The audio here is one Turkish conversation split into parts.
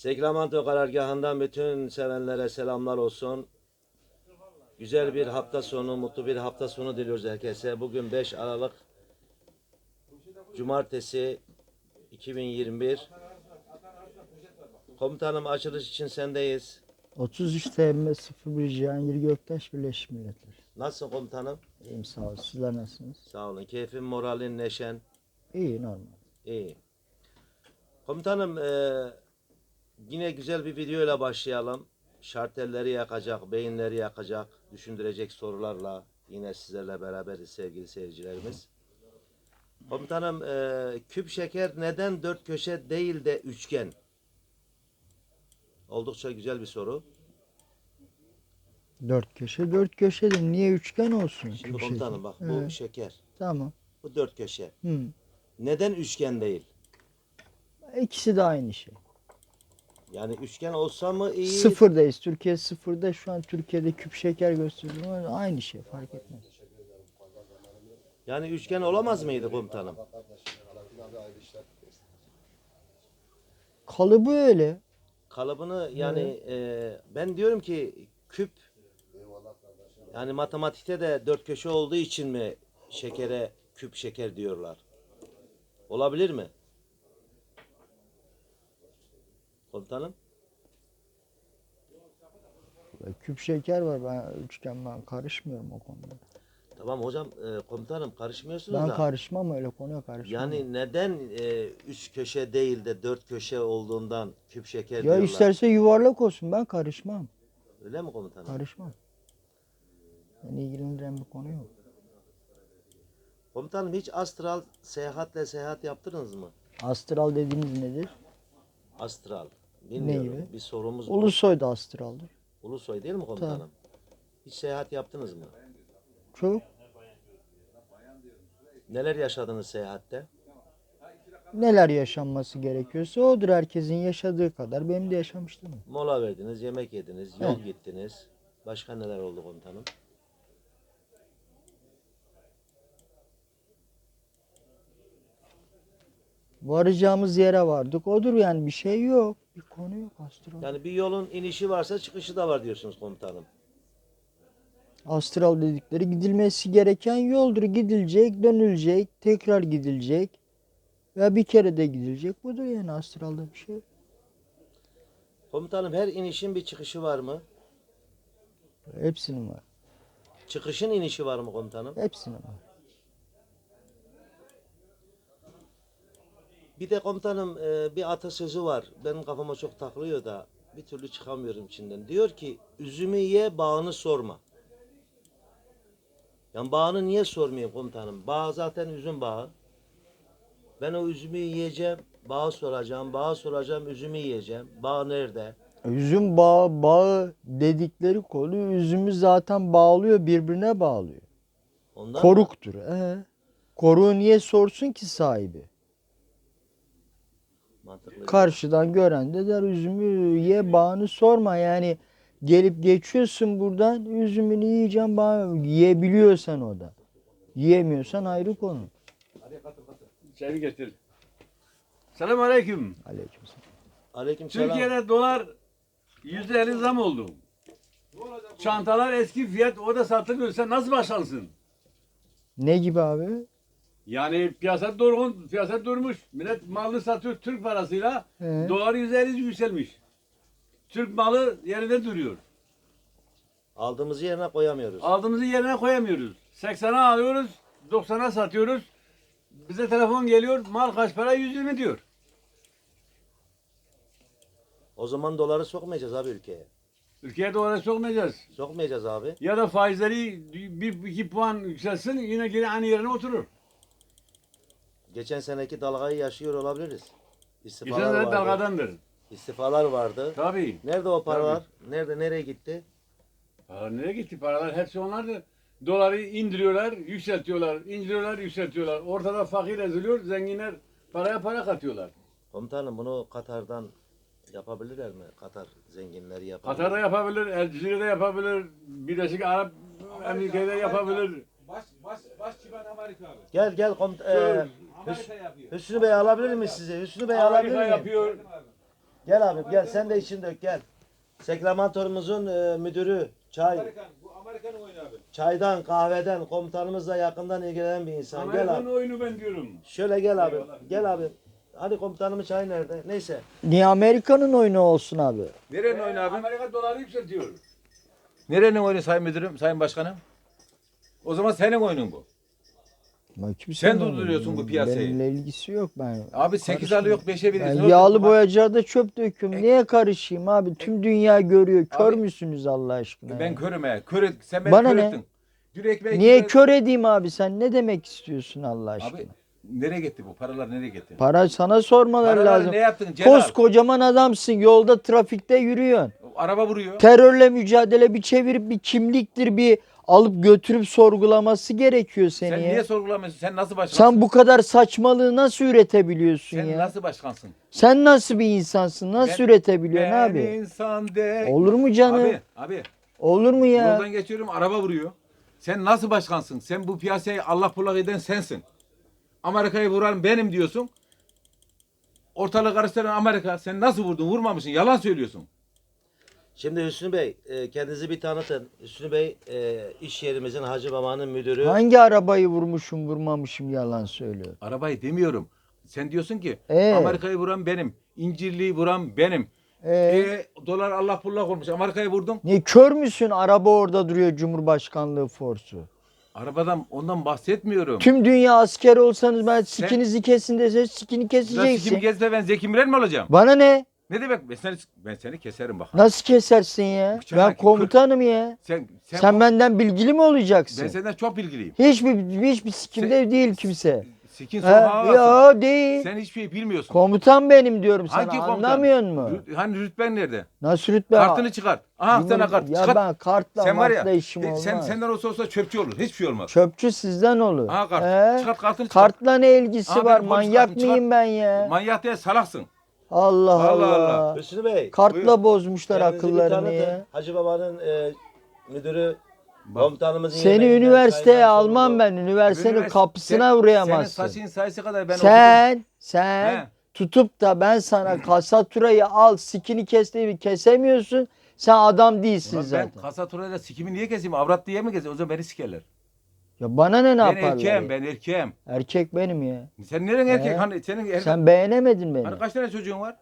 Seklamento karargahından bütün sevenlere selamlar olsun. Güzel bir hafta sonu, mutlu bir hafta sonu diliyoruz herkese. Bugün 5 Aralık Cumartesi 2021. Komutanım açılış için sendeyiz. 33 TM 01 Cihangir Göktaş Birleşmiş Milletler. Nasılsın komutanım? İyiyim sağ olun. Sizler nasılsınız? Sağ olun. Keyfin, moralin, neşen. İyi normal. İyi. Komutanım eee, yine güzel bir videoyla başlayalım. Şartelleri yakacak, beyinleri yakacak, düşündürecek sorularla yine sizlerle beraberiz sevgili seyircilerimiz. Komutanım eee, küp şeker neden dört köşe değil de üçgen? Oldukça güzel bir soru. Dört köşe. Dört köşe de niye üçgen olsun? Şimdi köşesi? komutanım bak bu Evet, şeker. Tamam. Bu dört köşe. Hı. Neden üçgen değil? İkisi de aynı şey. Yani üçgen olsa mı iyi? Sıfırdayız. Türkiye sıfırda. Şu an Türkiye'de küp şeker gösteriyor. ama Aynı şey fark etmez. Yani üçgen olamaz mıydı komutanım? Kalıbı öyle. kalıbını yani e, ben diyorum ki küp yani matematikte de dört köşe olduğu için mi şekere küp şeker diyorlar? Olabilir mi? Komutanım? Küp şeker var. Ben üçgen ben karışmıyorum o konuda. Tamam hocam e, komutanım karışmıyorsunuz Ben da. karışmam öyle konuya karışmam. yani neden e, üç köşe değil de dört köşe olduğundan küp şeker ya diyorlar? isterse yuvarlak olsun. Ben karışmam. Öyle mi komutanım? Karışmam. Beni ilgilendiren bir konu yok. Komutanım hiç astral seyahatle seyahat yaptınız mı? Astral dediğiniz nedir? Astral. Bilmiyorum. gibi? Bir sorumuz bu. Ulusoy da astraldır. Ulusoy değil mi komutanım? Hiç seyahat yaptınız mı? Çok. Neler yaşadınız seyahatte? Neler yaşanması gerekiyorsa odur herkesin yaşadığı kadar benim de yaşamıştım. Mola verdiniz, yemek yediniz, yol Evet. gittiniz. Başka neler oldu komutanım? Varacağımız yere vardık. Odur yani bir şey yok. Bir konu yok astral. Yani bir yolun inişi varsa çıkışı da var diyorsunuz komutanım. Astral dedikleri gidilmesi gereken yoldur. Gidilecek, dönülecek, tekrar gidilecek. Ya bir kere de gidilecek. Budur yani astralda bir şey. Komutanım her inişin bir çıkışı var mı? Hepsinin var. Çıkışın inişi var mı komutanım? Hepsinin var. Bir de komutanım e, bir atasözü var. Benim kafama çok takılıyor da bir türlü çıkamıyorum içinden. Diyor ki üzümü ye bağını sorma. Yani bağını niye sormayayım komutanım? Bağ zaten üzüm bağı. Ben o üzümü yiyeceğim, bağı soracağım, bağı soracağım, üzümü yiyeceğim. Bağ nerede? Üzüm bağı, bağı dedikleri konu üzümü zaten bağlıyor, birbirine bağlıyor. Ondan mı? Koruktur. Ee, koruğu niye sorsun ki sahibi? Mantıklı. Karşıdan gören de der üzümü ye bağını sorma yani gelip geçiyorsun buradan üzümünü yiyeceğim bağ yiyebiliyorsan o da. Yiyemiyorsan ayrı konu. Çayını getir. Selam aleyküm. Aleykümselam. Aleykümselam. Türkiye'de dolar yüzde elli zam oldu. Çantalar eski fiyat o da satılıyor. Sen nasıl başlansın? Ne gibi abi? Yani piyasa durgun, piyasa durmuş. Millet malını satıyor Türk parasıyla. Ee? Dolar yüzde elli yükselmiş. Türk malı yerinde duruyor. Aldığımızı yerine koyamıyoruz. Aldığımızı yerine koyamıyoruz. 80'a alıyoruz, 90'a satıyoruz. Bize telefon geliyor, mal kaç para? 120 diyor. O zaman doları sokmayacağız abi ülkeye. Ülkeye dolara sokmayacağız. Sokmayacağız abi. Ya da faizleri bir iki puan yükselsin yine geri aynı yerine oturur. Geçen seneki dalgayı yaşıyor olabiliriz. İstifalar Geçen sene vardı. dalgadandır. İstifalar vardı. Tabii. Nerede o paralar? Nerede nereye gitti? Paralar nereye gitti? Paralar hepsi onlardı. Doları indiriyorlar, yükseltiyorlar, indiriyorlar, yükseltiyorlar. Ortada fakir eziliyor, zenginler paraya para katıyorlar. Komutanım bunu Katar'dan yapabilirler mi? Katar zenginleri yapabilir. Katar'da yapabilir, Elcizire'de yapabilir, Birleşik Arap Emirlikleri'de yapabilir. Baş, baş, baş çıban Amerika abi. Gel gel komut e. Amerika yapıyor. Hüsnü Bey alabilir mi sizi? Hüsnü Bey alabilir Amerika miyim? yapıyor. Gel abim gel sen de için dök gel. Seklamantorumuzun e, müdürü çay. Amerikan, bu Amerikan'ın oyunu abi. Çaydan kahveden komutanımızla yakından ilgilenen bir insan. Gel Amerikan abi. oyunu ben diyorum. Şöyle gel abi. Gel abi. Hadi komutanımın çayı nerede? Neyse. Niye Amerika'nın oyunu olsun abi? Nerenin oyunu abi? Amerika doları yükseltiyor. Nerenin oyunu sayın müdürüm, sayın başkanım? O zaman senin oyunun bu. Kimsenin Sen oyunu. durduruyorsun bu piyasayı. Benimle ilgisi yok ben. Abi 8 Karışma. alı yok 5'e Ben veriyorsun. yağlı Bak, boyacıda çöp döküyorum. Niye karışayım abi? Tüm dünya görüyor. Kör Abi, müsünüz Allah aşkına? Ben ya? körüm he. Kör et, sen beni Bana kör ne? ettin. Dün ekmeği Niye kör edeyim abi? Sen ne demek istiyorsun Allah aşkına? Abi nereye gitti bu? Paralar nereye gitti? Para sana sormaları Paraları lazım. ne yaptın Celal? Koskocaman adamsın. Yolda trafikte yürüyorsun. Araba vuruyor. Terörle mücadele bir çevirip bir kimliktir bir alıp götürüp sorgulaması gerekiyor seni Sen ya. niye sorgulamıyorsun? Sen nasıl başkansın? Sen bu kadar saçmalığı nasıl üretebiliyorsun Sen ya? nasıl başkansın? Sen nasıl bir insansın? Nasıl Ben- üretebiliyorsun Ben abi? insan de. Olur mu canım? Abi, abi Olur mu ya? yoldan geçiyorum araba vuruyor. Sen nasıl başkansın? Sen bu piyasayı Allah bullak eden sensin. Amerika'yı vuran benim diyorsun. Ortalığı karıştıran Amerika. Sen nasıl vurdun? Vurmamışsın. Yalan söylüyorsun. Şimdi Hüsnü Bey e, kendinizi bir tanıtın. Hüsnü Bey e, iş yerimizin Hacı Baba'nın müdürü. Hangi arabayı vurmuşum vurmamışım yalan söylüyor. Arabayı demiyorum. Sen diyorsun ki Ee? Amerika'yı vuran benim. İncirli'yi vuran benim. Ee, E, dolar Allah bullak olmuş. Amerika'yı vurdun. niye kör müsün? Araba orada duruyor Cumhurbaşkanlığı forsu. Arabadan ondan bahsetmiyorum. Tüm dünya asker olsanız ben sikinizi kesin deseniz sikini Biraz keseceksin. Kim gezse ben Zeki Müren mi olacağım? Bana ne? Ne demek? Ben seni, ben seni keserim bak. Nasıl kesersin ya? Bıçağı Ben komutanım ya. Sen, sen, Sen benden bilgili mi olacaksın? ben senden çok bilgiliyim. Hiçbir hiçbir sikimde değil kimse. Sikin Ha, sokağa varsın. değil. Sen hiçbir şey bilmiyorsun. Komutan benim diyorum sana. Komutan? Anlamıyor musun? Rüt- Hani rütben nerede? Nasıl rütbe? Kartını çıkart. Aha sana kart. Ya Çıkart. ben kartla sen var ya. işim e, olmaz. sen senden olsa olsa çöpçü olur. Hiçbir şey olmaz. Çöpçü sizden olur. Aha kart. He? Çıkart kartını çıkart. Kartla ne ilgisi Aha, var? benim polis Manyak mıyım ben ya? Manyak değil salaksın. Allah Allah. Allah. Hüsnü Bey. Kartla Buyur. bozmuşlar kendinizi bir akıllarını tanıtın. ya. Hacı Baba'nın e, müdürü komutanımızın Seni yemeğinden, üniversiteye çayından almam sorumlu. ben. Üniversitenin Üniversite- kapısına uğrayamazsın. Senin saçın sayısı kadar ben okudum. sen, sen He. tutup da ben sana kasaturayı al, sikini kes diye kesemiyorsun. Sen adam değilsin Ulan ben zaten. kasaturayla sikimi niye keseyim? Avrat diye mi keseyim? O zaman beni sikerler. Ya bana ne ne ben yaparlar? erkeğim ya? ben erkeğim. Erkek benim ya. Sen neren erkek? He. Hani senin erkek. Sen beğenemedin beni. Hani kaç tane çocuğun var?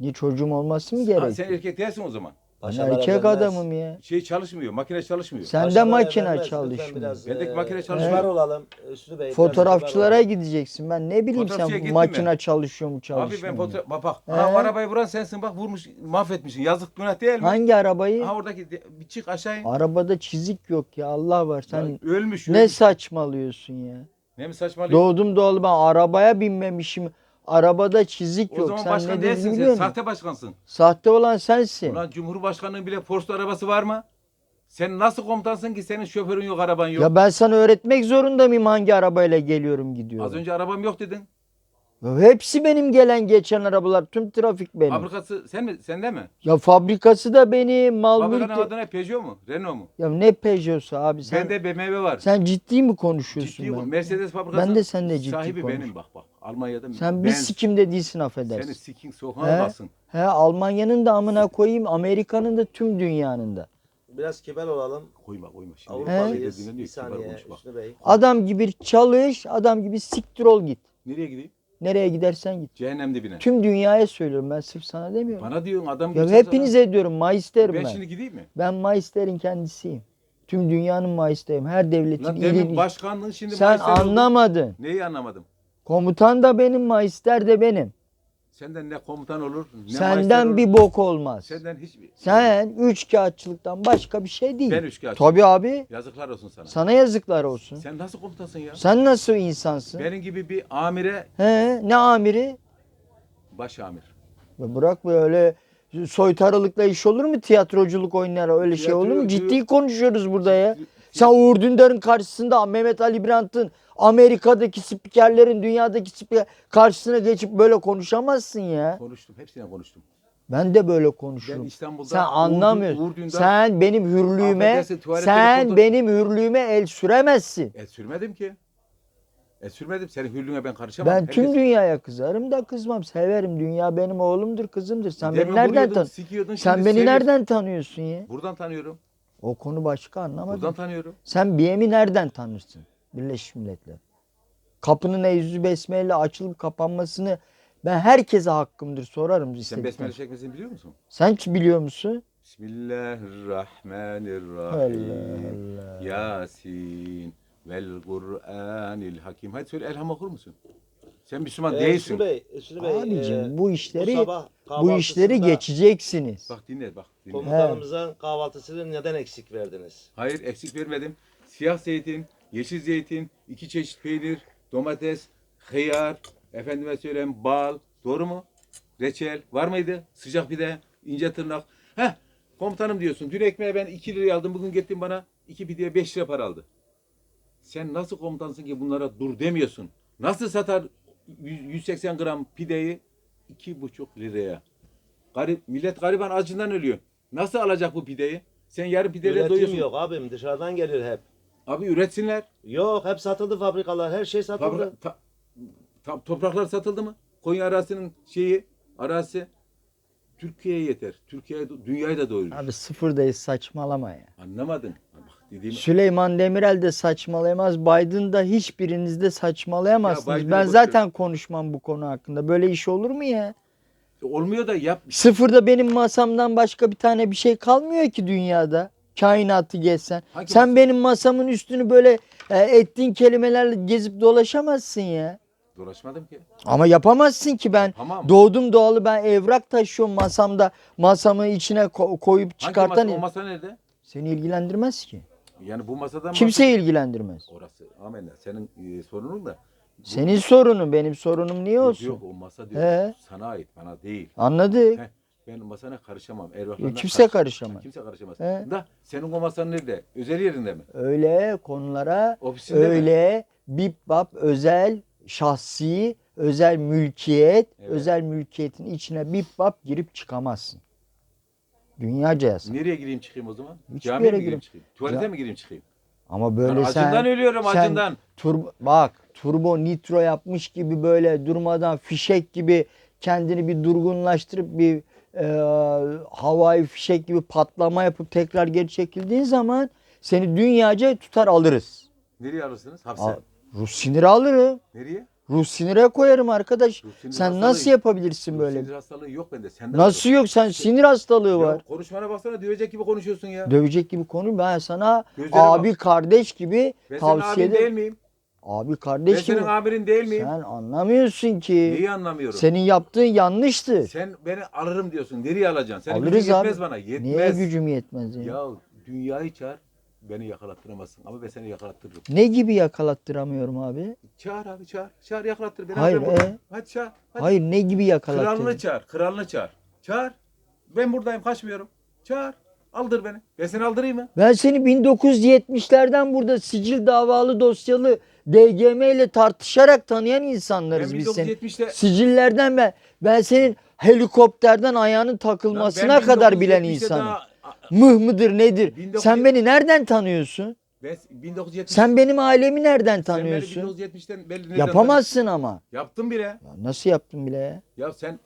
Niye çocuğum olması mı Ha, gerek? sen erkek değilsin o zaman. Ben Paşalara erkek denmez. adamım ya. Şey çalışmıyor, makine çalışmıyor. Sen de Paşalara makine. Lütfen çalışmıyor. biraz, Bendeki e, makine kibar çalışmıyor. olalım Hüsnü Bey. biraz Fotoğrafçılara kibar gideceksin. Ben ne bileyim Fotoğrafçıya sen gittin makine mi? çalışıyor mu Abi çalışmıyor ben mu? fotoğraf bak bak. Ha, arabayı vuran sensin bak vurmuş mahvetmişsin. Yazık günah değil mi? Hangi arabayı? Ha oradaki de- bir çık aşağı in. Arabada çizik yok ya Allah var. Sen Ya ölmüş. ne ölmüş. saçmalıyorsun ya? Ne mi saçmalıyorsun? Doğdum doğalı ben arabaya binmemişim. Arabada çizik O yok. zaman Sen başkan ne değilsin sen. musun? Sahte başkansın. Sahte olan sensin. Ulan Cumhurbaşkanının bile posta arabası var mı? Sen nasıl komutansın ki senin şoförün yok, araban yok? Ya ben sana öğretmek zorunda mıyım hangi arabayla geliyorum gidiyorum? Az önce arabam yok dedin. Ya hepsi benim gelen geçen arabalar. Tüm trafik benim. Fabrikası sen mi? Sende mi? Ya fabrikası da benim. Mal Fabrikanın mülk de- adı ne? Peugeot mu? Renault mu? Ya ne Peugeot'su abi sen. Bende BMW var. Sen ciddi mi konuşuyorsun Ciddi ben? Mercedes fabrikası. Ben de seninle ciddi Sahibi konuş. benim bak bak. Almanya'da Sen ben, bir sikimde değilsin affedersin. Seni sikin sokağa He? bassın. He Almanya'nın da amına koyayım, Amerika'nın da tüm dünyanın da. Biraz kibar olalım. Koyma koyma. Şimdi Avrupalıyız. Şey Bir saniye. Hüsnü Bey. Adam gibi çalış, adam gibi siktir ol git. Nereye gideyim? Nereye gidersen git. Cehennem dibine. Tüm dünyaya söylüyorum ben sırf sana demiyorum. Bana diyorsun adam Ya gibi hepinize diyorum Maister'im Ben ben. şimdi gideyim mi? Ben Maister'in kendisiyim. Tüm dünyanın Maister'im. Her devletin Lan ilin. başkanlığın şimdi Sen Mayıs'ta oldu. anlamadın. Neyi anlamadım? Komutan da benim, Maister de benim. Senden ne komutan olur, ne Senden olur. bir bok olmaz. Senden hiçbir... Sen üç kağıtçılıktan başka bir şey değil. Ben üçkağıtçı. Tabii abi. Yazıklar olsun sana. Sana yazıklar olsun. Sen nasıl komutansın ya? Sen nasıl insansın? Benim gibi bir amire He, ne amiri? baş amir. Ya bırak böyle soytarılıkla iş olur mu? Tiyatroculuk oynar öyle şey olur mu? Ciddi konuşuyoruz burada ya. Sen Uğur Dündar'ın karşısında Mehmet Ali Brandt'ın Amerika'daki spikerlerin dünyadaki spiker karşısına geçip böyle konuşamazsın ya. Konuştum, hepsine konuştum. Ben de böyle Ben konuşurum. İstanbul'da Sen Uğur anlamıyorsun. Uğur Dündar- Sen benim hürlüğüme sen foto- benim hürlüğüme el süremezsin. E sürmedim ki. E sürmedim. Senin hürlüğüne ben karışamam. Ben tüm Herkes- dünyaya kızarım da kızmam. Severim. Dünya benim oğlumdur, kızımdır. Sen Demin beni nereden tan? Sen beni seviyorsun. nereden tanıyorsun ya? Buradan tanıyorum. O konu başka anlamadım. Buradan tanıyorum. Sen BM'i nereden tanırsın? Birleşmiş Milletler. Kapının eyyüzü besmeyle açılıp kapanmasını ben herkese hakkımdır sorarım Sen istedikten. besmele çekmesini biliyor musun? Sen ki biliyor musun? Bismillahirrahmanirrahim. Yasin vel Kur'anil Hakim. Hadi söyle elham okur musun? Sen Müslüman Ee, değilsin. Hüsnü Bey, Hüsnü Bey, Abicim e, bu işleri sabah bu işleri kahvaltısında geçeceksiniz. Bak dinle bak. Dinle. Komutanımızın kahvaltısını neden eksik verdiniz? Hayır eksik vermedim. Siyah zeytin, yeşil zeytin, iki çeşit peynir, domates, hıyar, efendime söyleyeyim bal. Doğru mu? Reçel. Var mıydı? Sıcak pide, ince tırnak. Heh komutanım diyorsun. Dün ekmeğe ben 2 liraya aldım. Bugün gittin bana 2 pideye 5 lira para aldı. Sen nasıl komutansın ki bunlara dur demiyorsun? Nasıl satar 100 180 gram pideyi 2,5 liraya? Garip, millet gariban acından ölüyor. Nasıl alacak bu pideyi? Sen yarın pideyle Üretim doyuyorsun. yok abim dışarıdan gelir hep. Abi üretsinler. Yok hep satıldı fabrikalar her şey satıldı. Fabri- ta- ta- topraklar satıldı mı? Konya arazisinin şeyi, arazisi Türkiye'ye yeter. Türkiye dünyayı da doyurur. Abi sıfırdayız saçmalama ya. Anlamadın. Bak dediğim Süleyman Demirel de saçmalayamaz. Biden da hiçbiriniz de saçmalayamazsınız. Ya Biden'ı ben boş zaten konuşmam bu konu hakkında. Böyle iş olur mu ya? olmuyor da yap. Sıfırda benim masamdan başka bir tane bir şey kalmıyor ki dünyada. Kainatı gezsen. Hangi Sen masa? benim masamın üstünü böyle e, ettiğin kelimelerle gezip dolaşamazsın ya. Dolaşmadım ki. Ama yapamazsın ki ben. Tamam. Doğdum doğalı ben evrak taşıyorum masamda. Masamı içine ko- koyup Hangi çıkartan masa? O masa nerede? seni ilgilendirmez ki. Yani bu masada mı? Kimseyi ilgilendirmez. Orası. Amenna. Senin e, sorunun da. Bu- Senin sorunun benim sorunum niye olsun? Yok o masa diyor. He. Sana ait bana değil. Anladık. Heh, ben masana karışamam. Ervahlarına Kimse karış- karışamaz. Kimse karışamaz. He. Da senin o masan nerede? Özel yerinde mi? Öyle konulara Ofisinde mi? öyle bip bap özel şahsi özel mülkiyet Evet. özel mülkiyetin içine bip bap girip çıkamazsın. Dünyaca yasak. Nereye gireyim çıkayım o zaman? Hiçbir Camiye yere mi gireyim çıkayım? Tuvalete Ya- mi gireyim çıkayım? Ama Ben böyle sen acından ölüyorum sen acından. turbo, bak turbo nitro yapmış gibi böyle durmadan fişek gibi kendini bir durgunlaştırıp bir e, havai fişek gibi patlama yapıp tekrar geri çekildiğin zaman seni dünyaca tutar alırız. Nereye alırsınız? Hapse. Al- Ruh siniri alırım. Nereye? Ruh sinire koyarım arkadaş. Ruh sinir Sen nasıl yapabilirsin Ruh böyle? Sinir hastalığı yok bende. Sende Nasıl yok? Sen sinir hastalığı Ya var. konuşmana baksana dövecek gibi konuşuyorsun ya. Dövecek gibi konu ben sana Gözlere abi bak. kardeş gibi ben senin tavsiye abin değil ederim. miyim? Abi Ben kardeş gibi. senin amirin değil miyim? Sen anlamıyorsun ki. Neyi anlamıyorum? Senin yaptığın yanlıştı. Sen beni alırım diyorsun. Nereye alacaksın? Senin Alırız gücün yetmez abi. bana. Niye Yetmez. gücüm yetmez ya? Ya dünyayı çağır. Beni yakalattıramazsın. Ama ben seni yakalattırırım. Ne gibi yakalattıramıyorum abi? Çağır abi çağır. Çağır yakalattır beni. Hayır, alırım e? Hadi çağır. Hadi. Hayır ne gibi Kralını çağır. Kralını çağır. Çağır. Ben buradayım kaçmıyorum. Çağır. Aldır beni. Ben seni aldırayım mı? Ben seni 1970'lerden burada sicil davalı dosyalı DGM ile tartışarak tanıyan insanlarız Ben biz seni. 1970'te Sicillerden ben ben senin helikopterden ayağının takılmasına Ben kadar bilen 1970'te insanım. daha- Mıh mıdır nedir? 1970 Sen beni nereden tanıyorsun? Ben 1970 Sen benim ailemi nereden Sen beni tanıyorsun? 1970'ten belli nereden Yapamazsın ama. Yaptım bile. Ya nasıl yaptın bile ya? Ya sen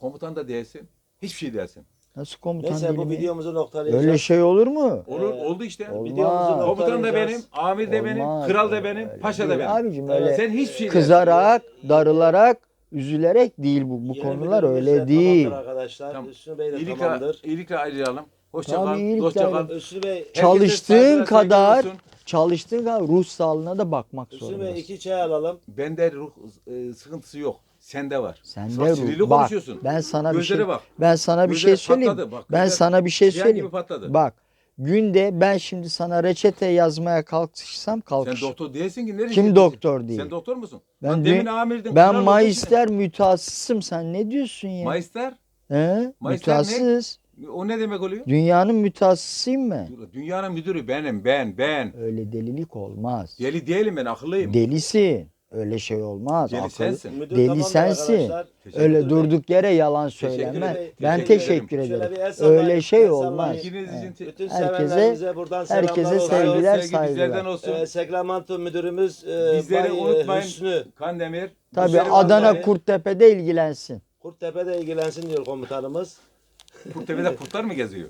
komutan da değilsin. Hiçbir şey değilsin. Nasıl komutan Neyse bu değilim ya? videomuzu noktalayacağız. Öyle şey olur mu? Olur, Ee, oldu işte. olmaz. Videomuzu Komutan da benim, amir de benim, Olmaz. kral da benim, Öyle paşa da değil benim. Abicim öyle Sen hiçbir şey kızarak, darılarak, üzülerek değil bu. Bu Yeni konular videomuz öyle da değil. Tamamdır arkadaşlar. Tamam. Hüsnü Bey de İyilikle, tamamdır. iyilikle ayrılalım. Hoşça Tabii, kal, iyilikle dostça kal. ayrılalım. Hüsnü Bey, Herkese Çalıştığın saygılar, kadar olsun. çalıştığın kadar ruh sağlığına da bakmak Hüsnü Bey zorundasın. iki çay alalım. Bende ruh e, sıkıntısı yok. Sende var. Sen de sinirli. Bak konuşuyorsun. ben sana bir Gözlere şey bak. ben sana bir Gözleri şey söyleyeyim. patladı, bak, ben gözler sana bir şey söyleyeyim. patladı. Bak günde ben şimdi sana reçete yazmaya kalkışsam Sen kalkış. doktor değilsin ki. nereye Kim doktor değil? Sen doktor musun? Ben Lan demin amirdin. Ben kral magister mütehassısım. Sen ne diyorsun ya? Magister? He? Ne? Mütehassıs. O ne demek oluyor? Dünyanın mütehassısıyım ben. Dünyanın müdürü benim, ben, ben. Öyle delilik olmaz. Deli değilim ben, akıllıyım. Delisin. Öyle şey olmaz. Deli Akıl- sensin. Müdür Deli tamamdır sensin. arkadaşlar. Teşekkür Öyle ederim. durduk yere yalan söyleme. ederim. Ben Teşekkür teşekkür ederim. ederim. Şöyle bir el sallayın, Öyle şey el olmaz. sallayın. İçin te- Bütün Herkese- sevenlerimize buradan selamlar herkese olsun. sevgiler, sevgi saygılar. bizlerden olsun. Ee, Seklamento müdürümüz e, Bizleri Bay, e, unutmayın. Hüsnü Kandemir. Tabii Bizleri Adana vallahi- Kurttepe'de ilgilensin. Kurttepe'de ilgilensin diyor komutanımız. Kurtepe'de kurtlar mı geziyor?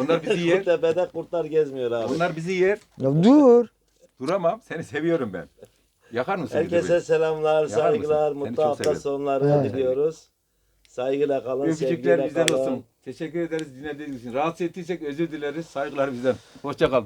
Onlar bizi yer. Kurttepe'de kurtlar gezmiyor abi. Onlar bizi yer. Ya dur. Duramam. Seni seviyorum ben. Yakar mısın? Herkese selamlar, mısın? saygılar, Seni mutlu çok hafta severim. sonları Evet. diliyoruz. Saygıyla kalın, Öpücükler sevgiyle bizden kalın. olsun. Teşekkür ederiz dinlediğiniz için. Rahatsız ettiysek özür dileriz. Saygılar bizden. Hoşça kalın.